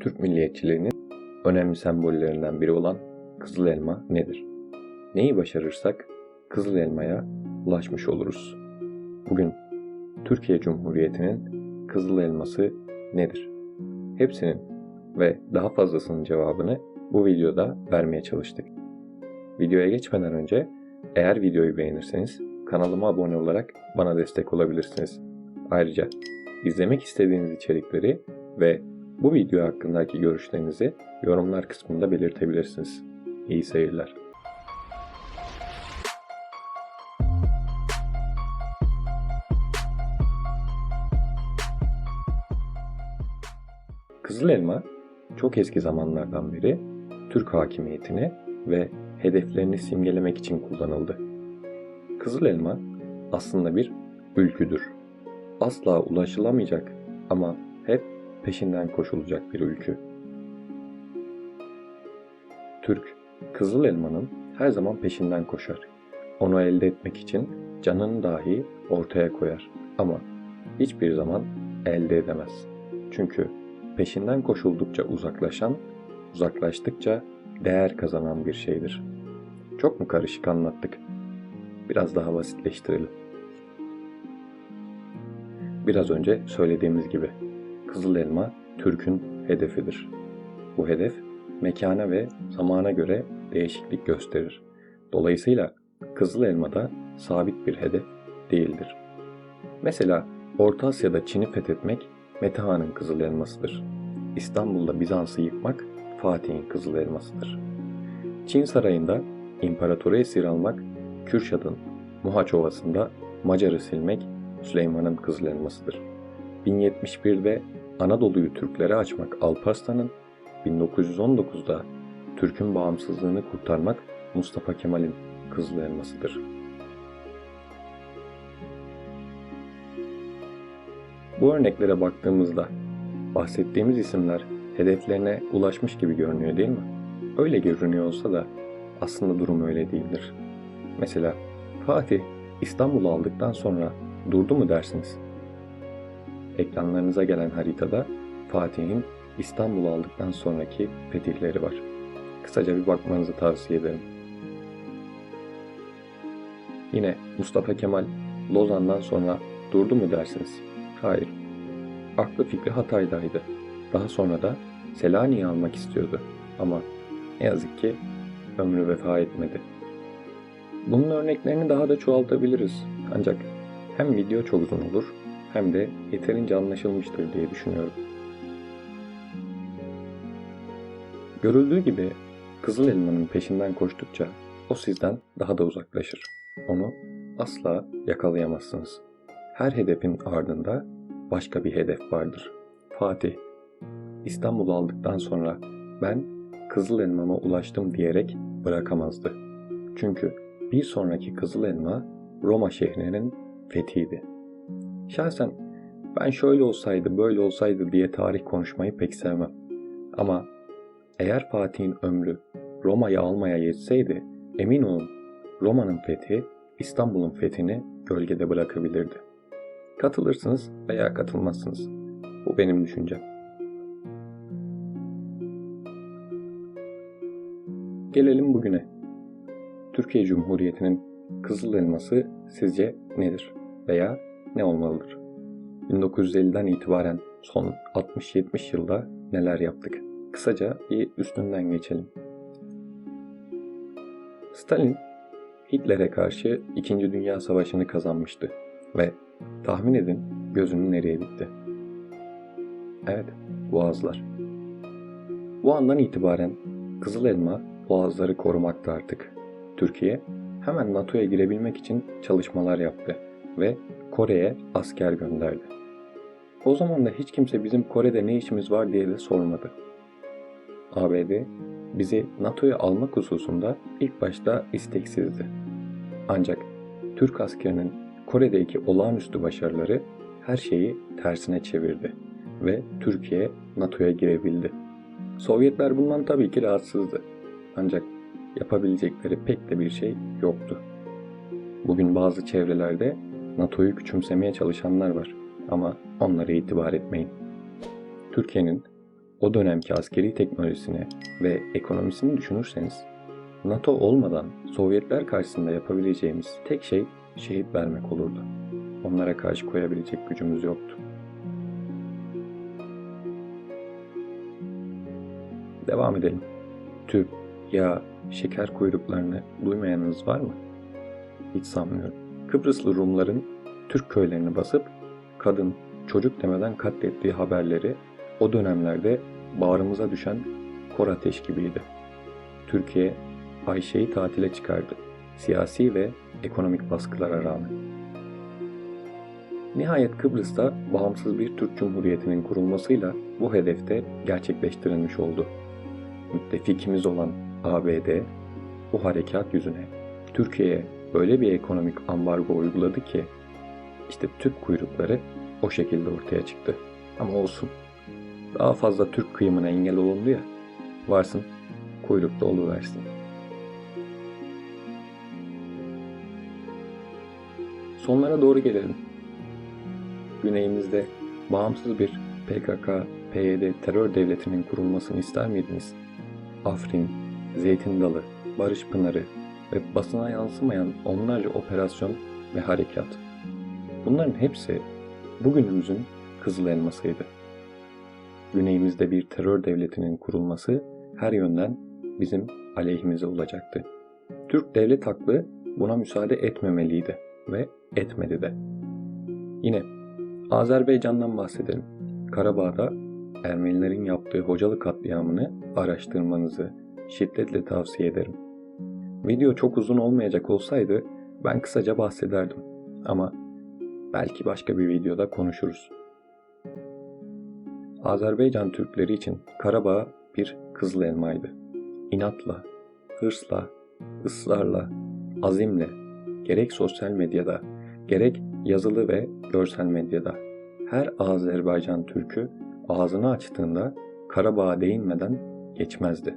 Türk milliyetçiliğinin önemli sembollerinden biri olan Kızıl Elma nedir? Neyi başarırsak Kızıl Elma'ya ulaşmış oluruz. Bugün Türkiye Cumhuriyeti'nin Kızıl Elması nedir? Hepsinin ve daha fazlasının cevabını bu videoda vermeye çalıştık. Videoya geçmeden önce eğer videoyu beğenirseniz kanalıma abone olarak bana destek olabilirsiniz. Ayrıca izlemek istediğiniz içerikleri ve bu video hakkındaki görüşlerinizi yorumlar kısmında belirtebilirsiniz. İyi seyirler. Kızıl elma çok eski zamanlardan beri Türk hakimiyetini ve hedeflerini simgelemek için kullanıldı. Kızıl elma aslında bir ülküdür. Asla ulaşılamayacak ama peşinden koşulacak bir ülkü. Türk, Kızıl Elma'nın her zaman peşinden koşar. Onu elde etmek için canını dahi ortaya koyar ama hiçbir zaman elde edemez. Çünkü peşinden koşuldukça uzaklaşan, uzaklaştıkça değer kazanan bir şeydir. Çok mu karışık anlattık? Biraz daha basitleştirelim. Biraz önce söylediğimiz gibi Kızıl Elma Türk'ün hedefidir. Bu hedef mekana ve zamana göre değişiklik gösterir. Dolayısıyla Kızıl Elma da sabit bir hedef değildir. Mesela Orta Asya'da Çin'i fethetmek Metehan'ın Kızıl Elmasıdır. İstanbul'da Bizans'ı yıkmak Fatih'in Kızıl Elmasıdır. Çin sarayında imparatoru esir almak Kürşat'ın, Muhaç Ovası'nda Macar'ı silmek Süleyman'ın Kızıl Elmasıdır. 1071'de Anadolu'yu Türklere açmak Alparslan'ın, 1919'da Türk'ün bağımsızlığını kurtarmak Mustafa Kemal'in Kızıl Elmasıdır. Bu örneklere baktığımızda bahsettiğimiz isimler hedeflerine ulaşmış gibi görünüyor değil mi? Öyle görünüyor olsa da aslında durum öyle değildir. Mesela Fatih İstanbul'u aldıktan sonra durdu mu dersiniz? Ekranlarınıza gelen haritada Fatih'in İstanbul'u aldıktan sonraki fetihleri var. Kısaca bir bakmanızı tavsiye ederim. Yine Mustafa Kemal Lozan'dan sonra durdu mu dersiniz? Hayır. Aklı fikri Hatay'daydı. Daha sonra da Selanik'i almak istiyordu. Ama ne yazık ki ömrü vefa etmedi. Bunun örneklerini daha da çoğaltabiliriz. Ancak hem video çok uzun olur hem de yeterince anlaşılmıştır diye düşünüyorum. Görüldüğü gibi Kızıl Elma'nın peşinden koştukça o sizden daha da uzaklaşır. Onu asla yakalayamazsınız. Her hedefin ardında başka bir hedef vardır. Fatih, İstanbul'u aldıktan sonra ben Kızıl Elma'ma ulaştım diyerek bırakamazdı. Çünkü bir sonraki Kızıl Elma Roma şehrinin fethiydi. Şahsen ben şöyle olsaydı böyle olsaydı diye tarih konuşmayı pek sevmem. Ama eğer Fatih'in ömrü Roma'yı almaya yetseydi emin olun Roma'nın fethi İstanbul'un fethini gölgede bırakabilirdi. Katılırsınız veya katılmazsınız. Bu benim düşüncem. Gelelim bugüne. Türkiye Cumhuriyeti'nin Kızıl Elması sizce nedir veya ne olmalıdır? 1950'den itibaren son 60-70 yılda neler yaptık? Kısaca bir üstünden geçelim. Stalin Hitler'e karşı 2. Dünya Savaşı'nı kazanmıştı ve tahmin edin gözünün nereye bitti? Evet, boğazlar. Bu andan itibaren Kızıl Elma boğazları korumakta artık. Türkiye hemen NATO'ya girebilmek için çalışmalar yaptı ve Kore'ye asker gönderdi. O zaman da hiç kimse bizim Kore'de ne işimiz var diye de sormadı. ABD bizi NATO'ya almak hususunda ilk başta isteksizdi. Ancak Türk askerinin Kore'deki olağanüstü başarıları her şeyi tersine çevirdi ve Türkiye NATO'ya girebildi. Sovyetler bundan tabii ki rahatsızdı. Ancak yapabilecekleri pek de bir şey yoktu. Bugün bazı çevrelerde NATO'yu küçümsemeye çalışanlar var ama onlara itibar etmeyin. Türkiye'nin o dönemki askeri teknolojisini ve ekonomisini düşünürseniz NATO olmadan Sovyetler karşısında yapabileceğimiz tek şey şehit vermek olurdu. Onlara karşı koyabilecek gücümüz yoktu. Devam edelim. Tüp, yağ, şeker kuyruklarını duymayanınız var mı? Hiç sanmıyorum. Kıbrıslı Rumların Türk köylerini basıp kadın, çocuk demeden katlettiği haberleri o dönemlerde bağrımıza düşen kor ateş gibiydi. Türkiye Ayşe'yi tatile çıkardı. Siyasi ve ekonomik baskılara rağmen. Nihayet Kıbrıs'ta bağımsız bir Türk Cumhuriyeti'nin kurulmasıyla bu hedefte gerçekleştirilmiş oldu. Müttefikimiz olan ABD bu harekat yüzüne Türkiye'ye böyle bir ekonomik ambargo uyguladı ki işte tüp kuyrukları o şekilde ortaya çıktı. Ama olsun. Daha fazla Türk kıyımına engel olundu ya. Varsın kuyrukta oluversin. Sonlara doğru gelelim. Güneyimizde bağımsız bir PKK, PYD terör devletinin kurulmasını ister miydiniz? Afrin, Zeytin Dalı, Barış Pınarı ve basına yansımayan onlarca operasyon ve harekat. Bunların hepsi bugünümüzün kızıl elmasıydı. Güneyimizde bir terör devletinin kurulması her yönden bizim aleyhimize olacaktı. Türk devlet aklı buna müsaade etmemeliydi ve etmedi de. Yine Azerbaycan'dan bahsedelim. Karabağ'da Ermenilerin yaptığı hocalı katliamını araştırmanızı şiddetle tavsiye ederim. Video çok uzun olmayacak olsaydı ben kısaca bahsederdim. Ama belki başka bir videoda konuşuruz. Azerbaycan Türkleri için Karabağ bir kızıl elmaydı. İnatla, hırsla, ısrarla, azimle, gerek sosyal medyada, gerek yazılı ve görsel medyada her Azerbaycan Türk'ü ağzını açtığında Karabağ'a değinmeden geçmezdi.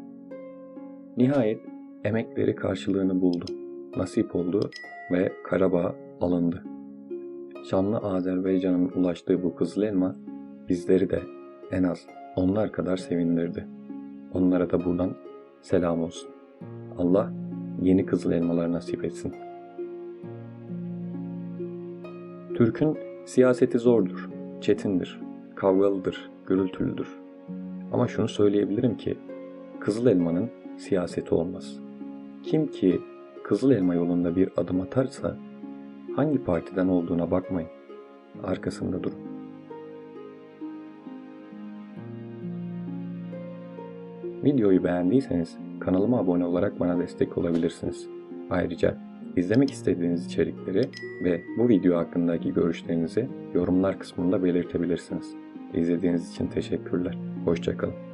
Nihayet emekleri karşılığını buldu, nasip oldu ve Karabağ alındı. Şanlı Azerbaycan'ın ulaştığı bu kızıl elma bizleri de en az onlar kadar sevindirdi. Onlara da buradan selam olsun. Allah yeni kızıl elmalar nasip etsin. Türk'ün siyaseti zordur, çetindir, kavgalıdır, gürültülüdür. Ama şunu söyleyebilirim ki Kızıl Elma'nın siyaseti olmaz. Kim ki Kızıl Elma yolunda bir adım atarsa hangi partiden olduğuna bakmayın. Arkasında durun. Videoyu beğendiyseniz kanalıma abone olarak bana destek olabilirsiniz. Ayrıca izlemek istediğiniz içerikleri ve bu video hakkındaki görüşlerinizi yorumlar kısmında belirtebilirsiniz. İzlediğiniz için teşekkürler. Hoşçakalın.